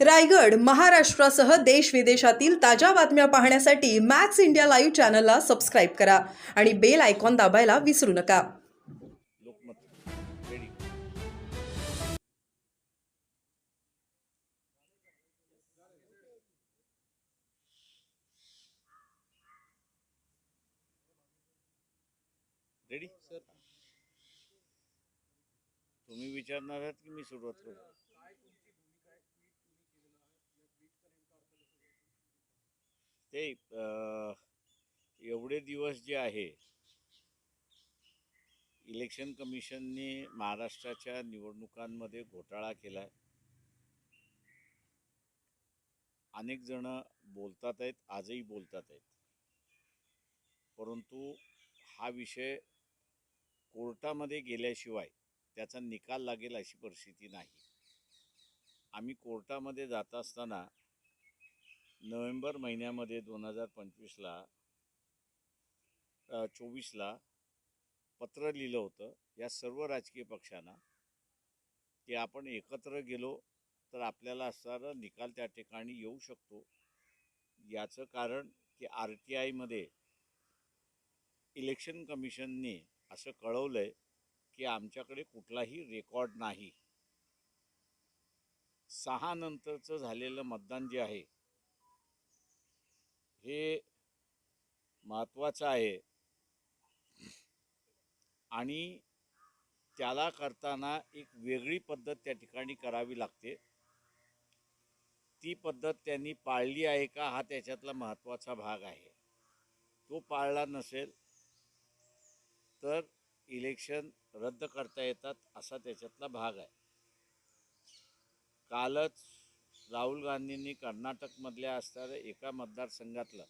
रायगड महाराष्ट्रासह देश विदेशातील ताज्या बातम्या पाहण्यासाठी मॅक्स इंडिया लाईव्ह चॅनलला सबस्क्राईब करा आणि बेल आयकॉन दाबायला विसरू नका. लोकमत रेडी रेडी सर तुम्ही विचारणार आहात की मी सुरुवात करू? ते एवढे दिवस जे आहे इलेक्शन कमिशनने महाराष्ट्राच्या निवडणुकांमध्ये घोटाळा केला आहे अनेक जण बोलतात आहेत आजही बोलतात आहेत. परंतु हा विषय कोर्टामध्ये गेल्याशिवाय त्याचा निकाल लागेल अशी परिस्थिती नाही. आम्ही कोर्टामध्ये जात असताना नोव्हेंबर महिन्यामध्ये दोन हजार पंचवीसला चोवीसला पत्र लिहिलं होतं. या सर्व राजकीय पक्षांना की आपण एकत्र गेलो तर आपल्याला असणारा निकाल त्या ठिकाणी येऊ शकतो. याचं कारण की आर टी आयमध्ये इलेक्शन कमिशनने असं कळवलं आहे की आमच्याकडे कुठलाही रेकॉर्ड नाही. सहा नंतरचं झालेलं मतदान जे आहे हे महत्त्वाचं आहे. आणि त्याला करताना एक वेगळी पद्धत त्या ठिकाणी करावी लागते. ती पद्धत त्यांनी पाळली आहे का हा त्याच्यातला महत्त्वाचा भाग आहे. तो पाळला नसेल तर इलेक्शन रद्द करता येतात असा त्याच्यातला भाग आहे. कालच राहुल गांधींनी कर्नाटकमधल्या असणाऱ्या एका मतदारसंघातलं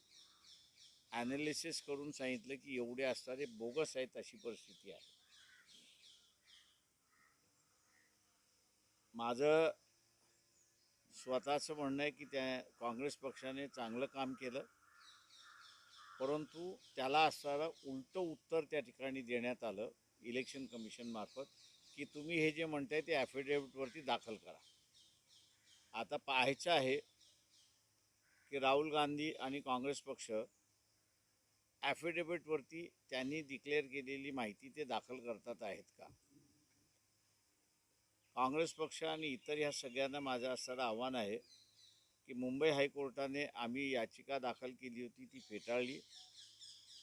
ॲनालिसिस करून सांगितलं की एवढे असणारे बोगस आहेत अशी परिस्थिती आहे. माझं स्वतःचं म्हणणं आहे की त्या काँग्रेस पक्षाने चांगलं काम केलं परंतु त्याला असणारं उलटं उत्तर त्या ठिकाणी देण्यात आलं इलेक्शन कमिशनमार्फत की तुम्ही हे जे म्हणताय ते ॲफिडेविटवरती दाखल करा. आता पाहायचं आहे की राहुल गांधी आणि काँग्रेस पक्ष ॲफिडेविटवरती त्यांनी डिक्लेअर केलेली माहिती ते दाखल करतात आहेत का? काँग्रेस पक्ष आणि इतर ह्या सगळ्यांना माझं असणारं आव्हान आहे की मुंबई हायकोर्टाने आम्ही याचिका दाखल केली होती ती फेटाळली.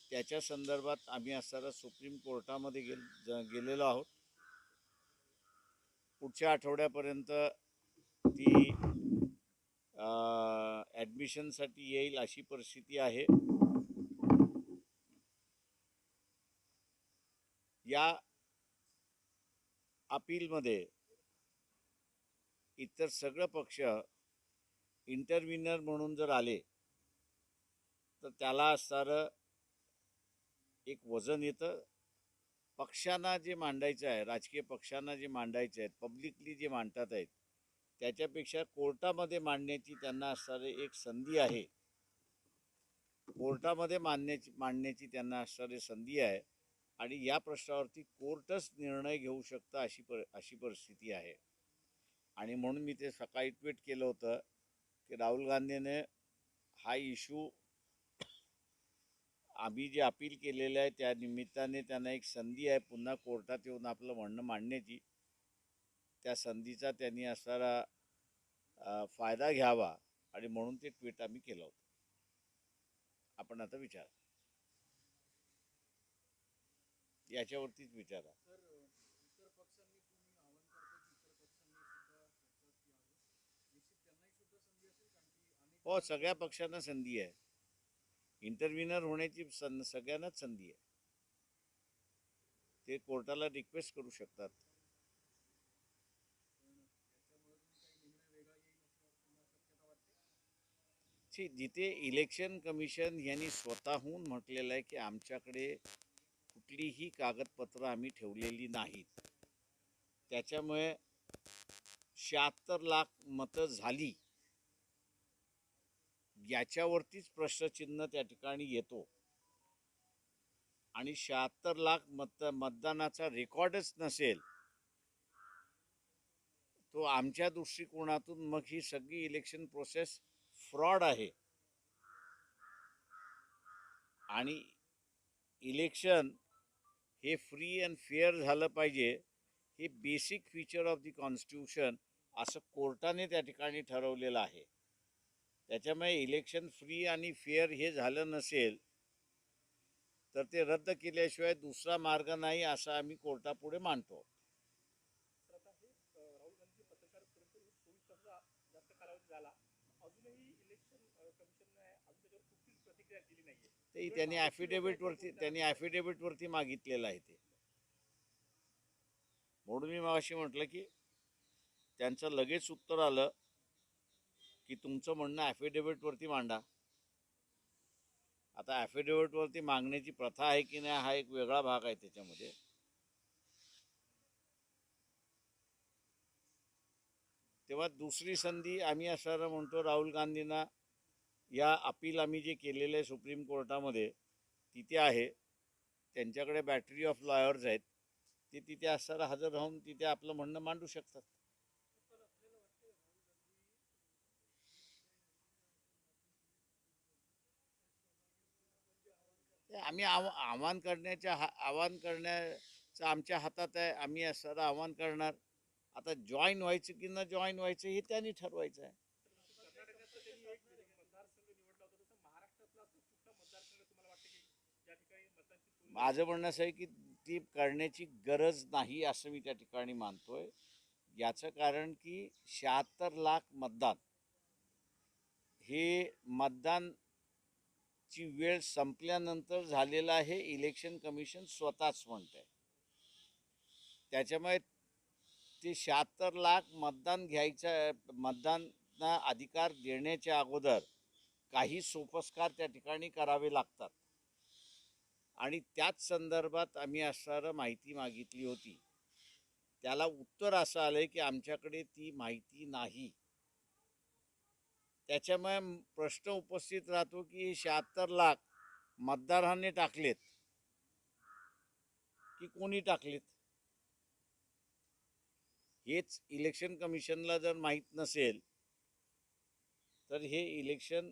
त्याच्या संदर्भात आम्ही असणारा सुप्रीम कोर्टामध्ये गेल ज- गेलेलो आहोत. पुढच्या आठवड्यापर्यंत ती ॲडमिशनसाठी येईल अशी परिस्थिती आहे. या अपीलमध्ये इतर सगळं पक्ष इंटरव्हिनर म्हणून जर आले तर त्याला असणारं एक वजन येतं. पक्षांना जे मांडायचं आहे राजकीय पक्षांना जे मांडायचे आहेत पब्लिकली जे मांडतात आहेत त्याच्यापेक्षा कोर्टामध्ये मांडण्याची त्यांना असणारी एक संधी आहे. कोर्टामध्ये मांडण्याची मांडण्याची त्यांना असणारी संधी आहे. आणि या प्रश्नावरती कोर्टच निर्णय घेऊ शकतं अशी पर अशी परिस्थिती आहे. आणि म्हणून मी ते सकाळी ट्विट केलं होतं की राहुल गांधीने हा इशू आम्ही जे अपील केलेलं आहे त्या निमित्ताने त्यांना एक संधी आहे पुन्हा कोर्टात येऊन आपलं म्हणणं मांडण्याची. त्या संधीचा त्यांनी असणारा फायदा घ्यावा आणि म्हणून ते ट्विट आम्ही केलं होतं. आपण आता विचार. याच्यावरतीच विचारा. हो सगळ्या पक्षांना संधी आहे. इंटरव्हिनर होण्याची सं सगळ्यांनाच संधी आहे. ते कोर्टाला रिक्वेस्ट करू शकतात. ची जिथे इलेक्शन कमिशन यांनी स्वतःहून म्हटलेलं आहे की आमच्याकडे कुठलीही कागदपत्र आम्ही ठेवलेली नाहीत. त्याच्यामुळे शहात्तर लाख मतं झाली. याच्यावरतीच प्रश्नचिन्ह त्या ठिकाणी येतो. आणि शहात्तर लाख मत मतदानाचा रेकॉर्डच नसेल तो आमच्या दृष्टिकोनातून मग ही सगळी इलेक्शन प्रोसेस फ्रॉड आहे. आणि इलेक्शन हे फ्री अँड फेअर झालं पाहिजे हे basic feature of the constitution असं कोर्टाने त्या ठिकाणी ठरवलेलं आहे. त्याच्यामुळे इलेक्शन फ्री आणि फेअर हे झालं नसेल तर ते रद्द केल्याशिवाय दुसरा मार्ग नाही असं आम्ही कोर्टापुढे मांडतो राहुल गांधी पत्रकार चोवीस जास्त कालावधी झाला. ते त्यांनी affidavit वरती त्यांनी affidavit वरती मागितलेलं आहे ते. म्हणून मी मगाशी म्हटलं की त्यांचं लगेच उत्तर आलं की तुमचं म्हणणं affidavit वरती मांडा. आता affidavit वरती मागण्याची प्रथा आहे की नाही हा एक वेगळा भाग आहे त्याच्यामध्ये. तेव्हा दुसरी संधी आम्ही असं म्हणतो राहुल गांधींना. या अपील आम्ही जे केलेलं आहे सुप्रीम कोर्टामध्ये तिथे आहे. त्यांच्याकडे बॅटरी ऑफ लॉयर्स आहेत. ते तिथे असताना हजर राहून तिथे आपलं म्हणणं मांडू शकतात. ते आम्ही आव आव्हान करण्याच्या हा आव्हान करण्याचं आमच्या हातात आहे. आम्ही असताना आव्हान करणार. आता जॉईन व्हायचं की न जॉईन व्हायचं हे त्यांनी ठरवायचं आहे. माझं म्हणणं असं आहे की ती करण्याची गरज नाही असं मी त्या ठिकाणी मानतोय. याचं कारण की शहात्तर लाख मतदान हे मतदानची वेळ संपल्यानंतर झालेलं आहे. इलेक्शन कमिशन स्वतःच म्हणतंय. त्याच्यामुळे ते शहात्तर लाख मतदान घ्यायचं मतदान अधिकार देण्याच्या अगोदर काही सोपस्कार त्या ठिकाणी करावे लागतात. आणि त्याच संदर्भात आम्ही असणारं माहिती मागितली होती. त्याला उत्तर असं आलंय की आमच्याकडे ती माहिती नाही. त्याच्यामुळे प्रश्न उपस्थित राहतो की शहात्तर लाख मतदारांनी टाकलेत की कोणी टाकलेत? हेच इलेक्शन कमिशनला जर माहीत नसेल तर हे इलेक्शन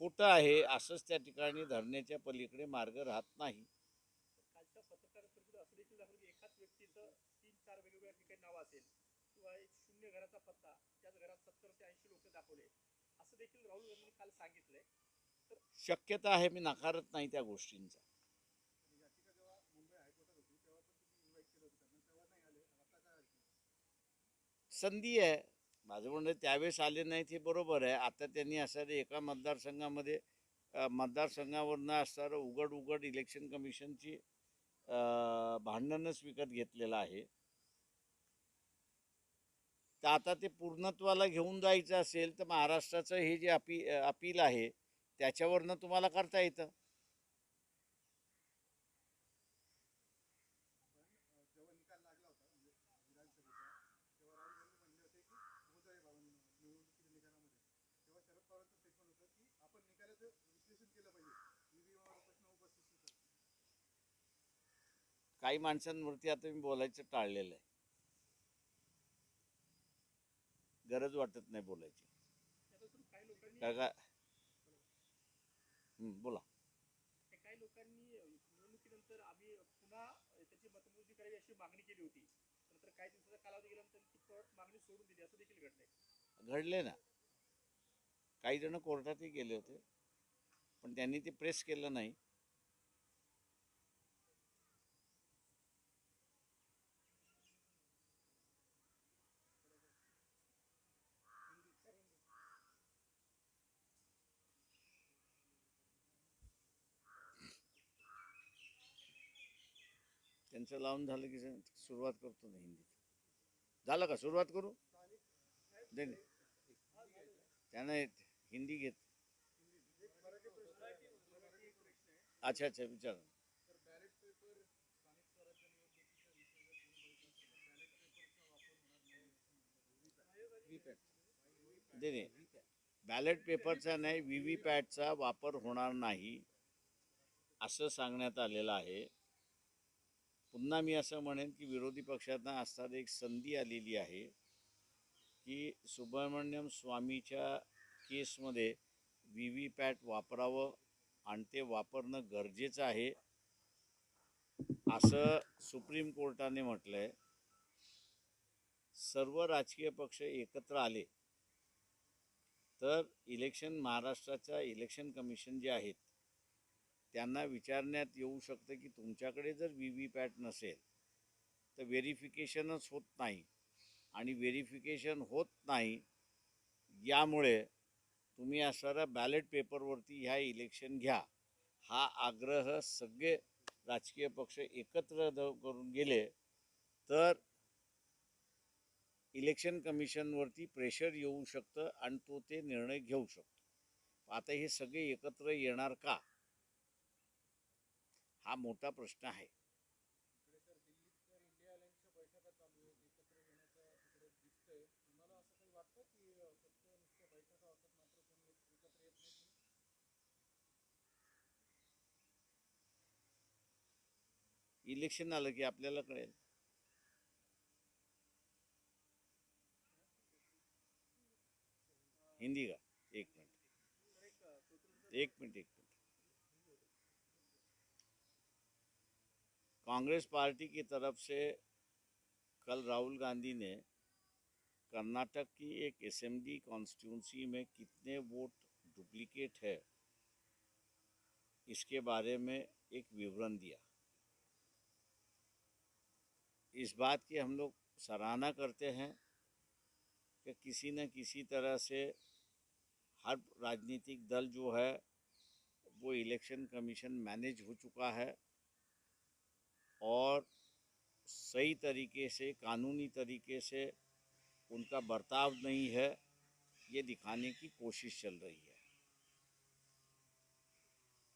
खोटं आहे असंच त्या ठिकाणी धरण्याच्या पलीकडे मार्ग राहत नाही. कालच्या पत्रकार परिषदेत असं देखील दाखवलं की एकाच व्यक्तीचं तीन चार वेगवेगळ्या ठिकाणी नाव असेल किंवा एक शून्य घराचा पत्ता त्याच घरात सत्तर ते ऐंशी लोक दाखवले असं देखील राहुल गांधींनी काल सांगितलंय शक्यता आहे मी नाकारत नाही त्या गोष्टींचा संधी आहे. माझं म्हणणं त्यावेळेस आले नाहीत हे बरोबर आहे. आता त्यांनी असणारे एका मतदारसंघामध्ये मतदारसंघावरनं असणारं उघड उघड इलेक्शन कमिशनची भांडणच विकत घेतलेलं आहे. तर आता ते पूर्णत्वाला घेऊन जायचं असेल तर महाराष्ट्राचं हे जे अपी अपील आहे त्याच्यावरनं तुम्हाला करता येतं जेव्हा निकाल लागला होता म्हणजे विधानसभेचा तेव्हा राहुल गांधी म्हणले होते की होतोय बाबा निवडणुकीच्या निकालामध्ये तेव्हा शरद पवारांचं स्टेटमेंट होतं की आपण निकालाचं विश्लेषण केलं पाहिजे ईव्हीएमवर प्रश्न उपस्थित होतात काही माणसांवरती आता मी बोलायचं टाळलेलं आहे. गरज वाटत नाही बोलायची. का का बोला. काही लोकांनी निवडणुकीनंतर आम्ही पुन्हा त्याची मतमोजणी करावी अशी मागणी केली होती. नंतर काही दिवसाचा कालावधी गेल्यानंतर ती मागणी सोडून दिली. असं देखील घडलंय. घडले ना. काही जण कोर्टातही गेले होते. पण त्यांनी ते प्रेस केलं नाही. त्यांचं लावून झालं की सुरुवात करतो ना हिंदीत. झालं का सुरुवात करू? दे नाही. येत- हिंदी घेत. अच्छा अच्छा विचार. दे नाही बॅलेट पेपरचा नाही व्ही व्ही पॅटचा वापर होणार नाही असं सांगण्यात आलेलं आहे. पुन्हा मी असं म्हणेन की विरोधी पक्षांना असतात एक संधी आलेली आहे की सुब्रमण्यम स्वामीच्या केसमध्ये व्ही व्ही पॅट वापरावं आणि ते वापरणं गरजेचं आहे असं सुप्रीम कोर्टाने म्हटलं आहे सर्व राजकीय पक्ष एकत्र आले तर इलेक्शन महाराष्ट्राच्या इलेक्शन कमिशन जे आहेत त्यांना विचारण्यात येऊ शकतं की तुमच्याकडे जर व्ही व्ही पॅट नसेल तर व्हेरिफिकेशनच होत नाही. आणि व्हेरिफिकेशन होत नाही यामुळे तुम्ही असणाऱ्या बॅलेट पेपरवरती ह्या इलेक्शन घ्या. हा आग्रह सगळे राजकीय पक्ष एकत्र करून गेले तर इलेक्शन कमिशनवरती प्रेशर येऊ शकतं आणि तो ते निर्णय घेऊ शकतो. आता हे सगळे एकत्र येणार का? हा मोटा प्रश्न है इलेक्शन आल कि अपने कळेल. हिंदी का? एक मिनट. एक मिनट, एक कांग्रेस पार्टी की तरफ़ से कल राहुल गांधी ने कर्नाटक की एक असेंबली कॉन्स्टिट्यूंसी में कितने वोट डुप्लीकेट है, इसके बारे में एक विवरण दिया। इस बात की हम लोग सराहना करते हैं कि किसी न किसी तरह से हर राजनीतिक दल जो है, वो इलेक्शन कमीशन मैनेज हो चुका है। और सही तरीके से, कानूनी तरीके से उनका बर्ताव नहीं है, ये दिखाने की कोशिश चल रही है।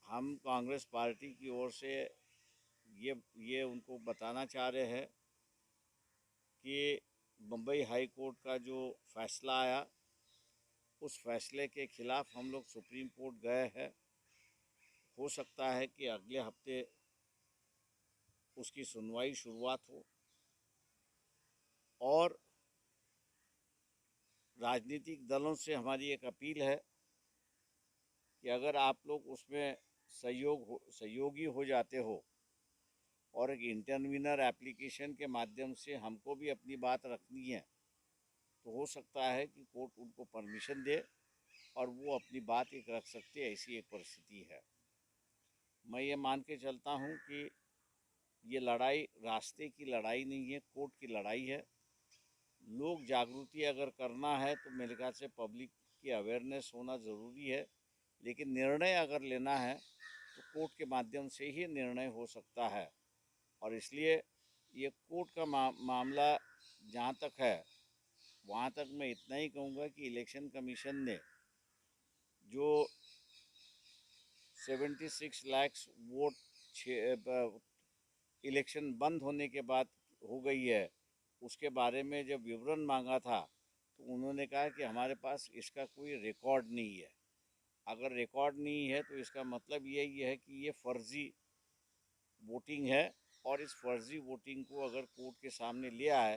हम कांग्रेस पार्टी की ओर से ये ये उनको बताना चाह रहे हैं कि बम्बई हाई कोर्ट का जो फैसला आया, उस फैसले के खिलाफ हम लोग सुप्रीम कोर्ट गए हैं। हो सकता है कि अगले हफ़्ते उसकी सुनवाई शुरुआत हो और राजनीतिक दलों से हमारी एक अपील है कि अगर आप लोग उसमें सहयोग हो, सहयोगी हो जाते हो और एक इंटरवीनर एप्लीकेशन के माध्यम से हमको भी अपनी बात रखनी है तो हो सकता है कि कोर्ट उनको परमिशन दे और वो अपनी बात एक रख सकते ऐसी एक परिस्थिति है। मैं ये मान के चलता हूँ कि ये लड़ाई रास्ते की लड़ाई नहीं है कोर्ट की लड़ाई है। लोग जागृति अगर करना है तो मेरे ख्याल से पब्लिक की अवेयरनेस होना ज़रूरी है लेकिन निर्णय अगर लेना है तो कोर्ट के माध्यम से ही निर्णय हो सकता है। और इसलिए ये कोर्ट का मा, मामला जहाँ तक है वहाँ तक मैं इतना ही कहूँगा कि इलेक्शन कमीशन ने जो 76 लाख वोट इलेक्शन बंद होने के बाद हो गई है उसके बारे में जब विवरण मांगा था तो उन्होंने कहा कि हमारे पास इसका कोई रिकॉर्ड नहीं है। अगर रिकॉर्ड नहीं है तो इसका मतलब यही है कि ये फर्जी वोटिंग है और इस फर्जी वोटिंग को अगर कोर्ट के सामने ले आए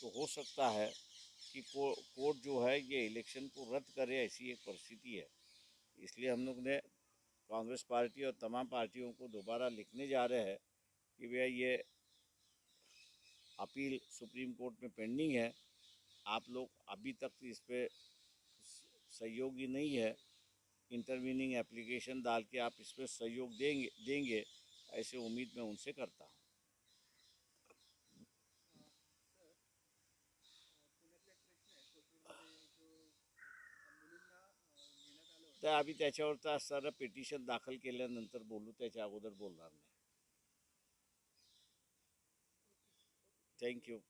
तो हो सकता है कि को, कोर्ट जो है ये इलेक्शन को रद्द करे ऐसी एक परिस्थिति है। इसलिए हम लोग ने कांग्रेस पार्टी और तमाम पार्टियों को दोबारा लिखने जा रहे हैं। कि भैया ये अपील सुप्रीम कोर्ट में पेंडिंग है। आप लोग अभी तक इस पर सहयोगी नहीं है। इंटरवीनिंग एप्लीकेशन डाल के आप इस पर सहयोग देंगे देंगे ऐसे उम्मीद मैं उनसे करता हूँ। अं, अं, तर आम्ही त्याच्यावरचं असणारं पिटिशन दाखल केल्यानंतर बोलू त्याच्या अगोदर बोलणार नाही Thank you.